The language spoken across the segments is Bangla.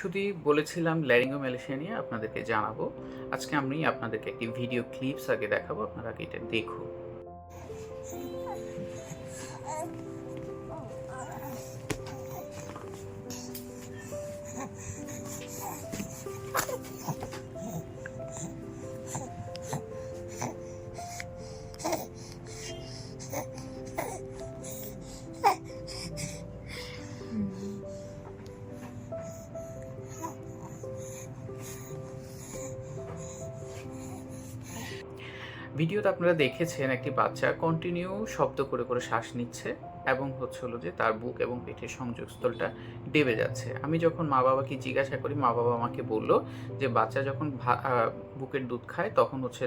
শুধু বলেছিলাম ল্যারিঙ্গো ম্যালেশিয়া নিয়ে আপনাদেরকে জানাব। আজকে আমি আপনাদেরকে একটি ভিডিও ক্লিপস আগে দেখাবো, আপনারা আগে এটা দেখুন। ভিডিওতে আপনারা দেখেছেন একটি বাচ্চা কন্টিনিউ শব্দ করে করে শ্বাস নিচ্ছে এবং হচ্ছে হলো যে তার বুক এবং পেটের সংযোগস্থলটা ডেবে যাচ্ছে। আমি যখন মা বাবাকে জিজ্ঞাসা করি, মা বাবা আমাকে বলল যে বাচ্চা যখন বুকের দুধ খায় তখন হচ্ছে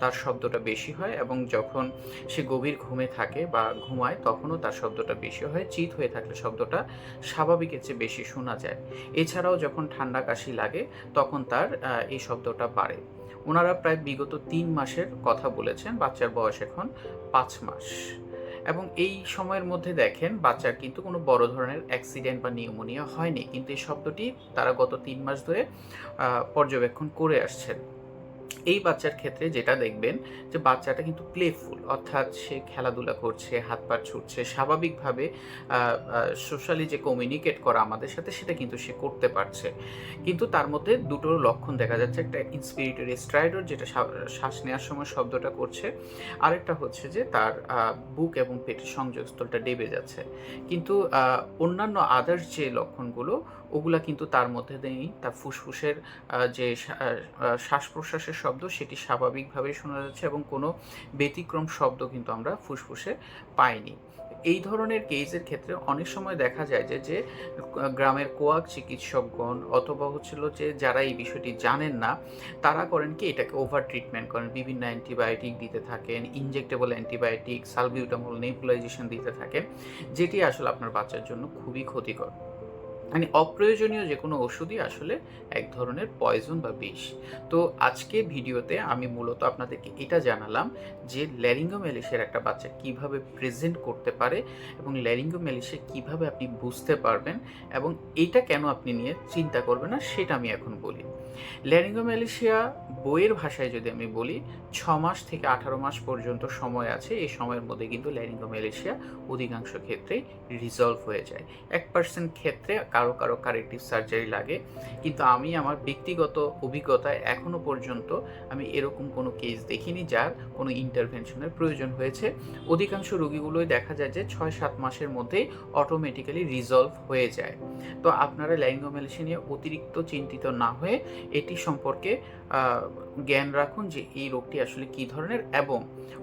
তার শব্দটা বেশি হয় এবং যখন সে গভীর ঘুমে থাকে বা ঘুমায় তখনও তার শব্দটা বেশি হয়, চিত হয়ে থাকলে শব্দটা স্বাভাবিকের চেয়ে বেশি শোনা যায়। এছাড়াও যখন ঠান্ডা কাশি লাগে তখন তার এই শব্দটা বাড়ে। ওনারা প্রায় বিগত তিন মাসের কথা বলেছেন, বাচ্চার বয়স এখন পাঁচ মাস। এবং এই সময়ের মধ্যে দেখেন, বাচ্চার কিন্তু কোনো বড় ধরনের অ্যাক্সিডেন্ট বা নিউমোনিয়া হয়নি। কিন্তু এই শব্দটি তারা গত তিন মাস ধরে পর্যবেক্ষণ করে আসছেন। এই বাচ্চার ক্ষেত্রে যেটা দেখবেন যে বাচ্চাটা কিন্তু প্লেফুল অর্থাৎ সে খেলাধুলা করছে, হাত পা ছুটছে, স্বাভাবিকভাবে সোশ্যালি যে কমিউনিকেট করা আমাদের সাথে, সেটা কিন্তু সে করতে পারছে। কিন্তু তার মধ্যে দুটো লক্ষণ দেখা যাচ্ছে, একটা ইন্সপিরিটরি স্ট্রাইডর যেটা শ্বাস নেওয়ার সময় শব্দটা করছে, আরেকটা হচ্ছে যে তার বুক এবং পেটের সংযোগস্থলটা ডেবে যাচ্ছে। কিন্তু অন্যান্য আদার্স যে লক্ষণগুলো, ওগুলা কিন্তু তার মধ্যে নেই তার ফুসফুসের যে শ্বাস প্রশ্বাসের শব্দ, সেটি স্বাভাবিকভাবে শোনা যাচ্ছে এবং কোনো ব্যতিক্রম শব্দ কিন্তু আমরা ফুসফুসে পাইনি। এই ধরনের কেসের ক্ষেত্রে অনেক সময় দেখা যায় যে যে, গ্রামের কোয়াক চিকিৎসকগণ অথবা হচ্ছিল যে, যারা এই বিষয়টি জানেন না, তারা করেন কি, এটাকে ওভার ট্রিটমেন্ট করেন। বিভিন্ন অ্যান্টিবায়োটিক দিতে থাকেন, ইনজেক্টেবল অ্যান্টিবায়োটিক, সালবিউটামল, নেবুলাইজেশন দিতে থাকেন, যেটি আসলে আপনার বাচ্চার জন্য খুবই ক্ষতিকর। মানে অপ্রয়োজনীয় যে কোনো ওষুধই আসলে এক ধরনের পয়জন বা বিষ। তো আজকে ভিডিওতে আমি মূলত আপনাদেরকে এটা জানালাম যে ল্যারিঙ্গোমেলিসের একটা বাচ্চা কীভাবে প্রেজেন্ট করতে পারে এবং ল্যারিঙ্গোমেলিসে কীভাবে আপনি বুঝতে পারবেন এবং এটা কেন আপনি নিয়ে চিন্তা করবেন না সেটা আমি এখন বলি। ল্যারিঙ্গোমেলিসিয়া বইয়ের ভাষায় যদি আমি বলি, ছ মাস থেকে আঠারো মাস পর্যন্ত সময় আছে। এই সময়ের মধ্যে কিন্তু ল্যারিঙ্গোমেলিসিয়া অধিকাংশ ক্ষেত্রেই রিজলভ হয়ে যায়। এক পার্সেন্ট ক্ষেত্রে কারও কারও কারেক্টিভ সার্জারি লাগে। কিন্তু আমি আমার ব্যক্তিগত অভিজ্ঞতায় এখনও পর্যন্ত আমি এরকম কোনো কেস দেখিনি যার কোনো ইন্টারভেনশনের প্রয়োজন হয়েছে। অধিকাংশ রোগীগুলোই দেখা যায় যে ছয় সাত মাসের মধ্যেই অটোমেটিক্যালি রিজলভ হয়ে যায়। তো আপনারা ল্যারিঙ্গোমেলিসিয়া নিয়ে অতিরিক্ত চিন্তিত না হয়ে এটি সম্পর্কে জ্ঞান রাখুন যে এই রোগটি আসলে কী ধরনের এবং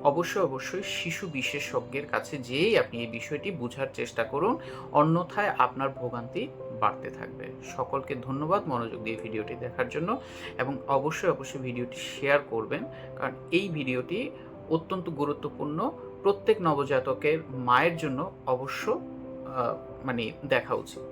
অবশ্যই অবশ্যই শিশু বিশেষজ্ঞের কাছে যেয়েই আপনি এই বিষয়টি বোঝার চেষ্টা করুন, অন্যথায় আপনার ভোগান্তি বাড়তে থাকবে। সকলকে ধন্যবাদ মনোযোগ দিয়ে ভিডিওটি দেখার জন্য এবং অবশ্যই অবশ্যই ভিডিওটি শেয়ার করবেন, কারণ এই ভিডিওটি অত্যন্ত গুরুত্বপূর্ণ। প্রত্যেক নবজাতকের মায়ের জন্য অবশ্য মানে দেখা উচিত।